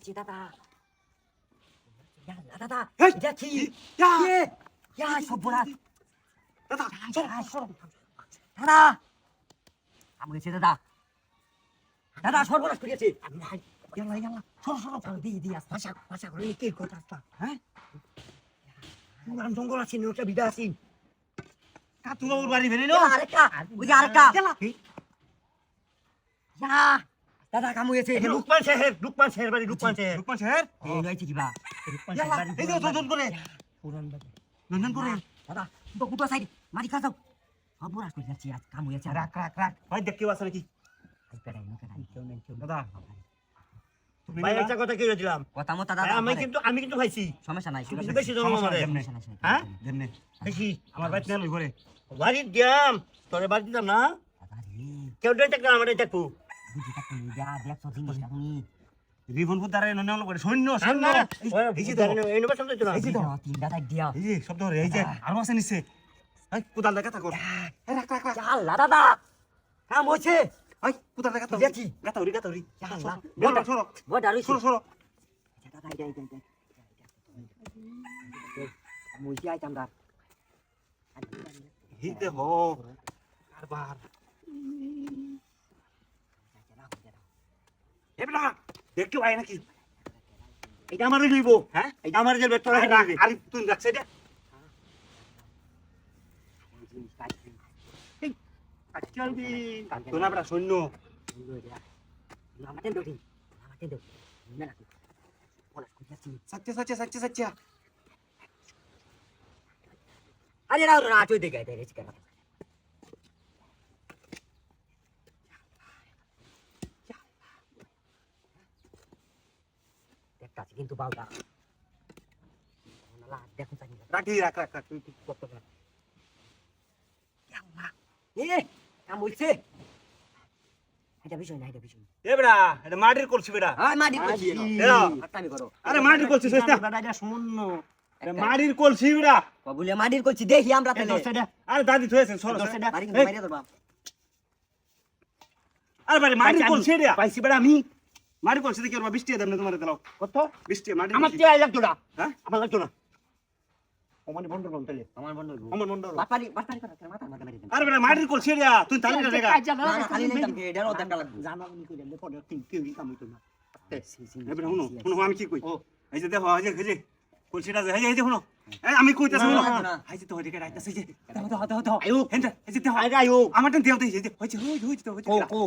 দেখছি দাদা দাদা সব্বনাশ দাদা সরো। দাদা দাদা সর্বনাশ করিয়েছে জঙ্গল আছে নোটা বিদা আছে কাতু বাবুর বাড়ি ইয়াল্লা, আরেকটা আরেকটা দাদা এই যে লুকমান শেহের লুকমান শেহের বাড়ি লুকমান শেহের লুকমান শেহের এই লইছে কিবা। ইয়াল্লা, এই যে নন্দন করে নন্দন করে দাদা তো কুটো সাইড মারি খা যাও সর্বনাশ করে যাচ্ছি আজ কামুয়েছে রাখ রাখ রাখ ভাই দেখ কেউ আছে নাকি? কেউ কেউ দাদা ভাই একটা কথা কি বলেছিলাম কথা মতো দাদা আমি কিন্তু আমি কিন্তু ভাইছি সমস্যা নাই বেশি জন্ম নাই, হ্যাঁ দেমনে বেশি আমার নেই। লই ঘরে বাড়ি দিয়াম। তোরে বাড়ি দিতাম না। কেউ না আমার দেখব বুঝি তা তুমি যা দেখছ জিনিসটা তুমি রিভন ফুট দাঁড়ায় নন্দন করে সৈন্য সৈন্য এই যে তো এই নেবার সামনে তো না এই যে তো তিনটা দেখ দিয়া এই যে শব্দ হরে এই যে আর মাসে নিচ্ছে এই কোদাল দেখা থাকো রাখ রাখ রাখ চাল্লা দাদা কাম হয়েছে এই কোদাল দেখা থাকো দেখি। গাতা উরি গাতা উরি ইয়াল্লা। বড় সরো বড় ডালুই সরো সরো দাদা এটা এটা এটা মুই আইতাম দা এই দে হো কারবার দেখতে পাই নাকি? এটা আমারই লইব। হ্যাঁ? এটা আমার যে রাখ আর তুই রাখছে এটা। আজকাল দি তো না বড় সৈন্য। আমাদের দৌড়ি আমাদের দৌড়ি। না রাখি পলাশ কইতাছি সত্যি সত্যি সত্যি সত্যি আরে রাও দে দেখতাছি কিন্তু বাউটা না দেখুন জানি রাখি রাখ রাখ রাখ তুই তুই কত রাখ এ কাম হইছে? এটা বিষয় না এটা বিষয় এবড়া এটা মাটির করছি বেড়া। আয় মাটি করছি এরা। হাতামি করো। আরে মাটির করছি সস্তা এটা শূন্য এটা মাটির কলছি বেড়া। কবুলে মাটির করছি দেখি আমরা তাহলে। আরে দাদি থয়েছেন সরো। মারি ধরবা। আরে বাড়ি মাটির কলছি রে পাইছি বেড়া আমি। মাটির কলছি দেখি ওরা বৃষ্টি দেব না তোমার দিলাও কত বৃষ্টি মাটির আমার। চেয়ে লাগতো না হ্যাঁ আমার লাগতো না আমার বন্ধ করুন তাহলে আমার বন্ধু আমার মন দাও বাটপারি বাটপারি করা তোর মাথা মাথা মারি আরে বেড়া মাটির কলছি রে তুই তালি না দেখা না খালি নিতাম কি এটারও দেখা লাগবে জানাব নি কইলে পরে তিন কেউ কাম হইতো না এবারে শুনো শুনো আমি কি কই এই যে দেখো এই যে এই যে কলসিটা যে এই যে এই যে শুনো এই আমি কইতাছি শুনো না, না। এই যে তো হইতে রাইতাছে যে দাও দাও দাও দাও আয়ো হেন এই যে দেখো আয় আয়ো আমার টেন দেও এই যে হইছে হই হইছে তো হইছে কো কো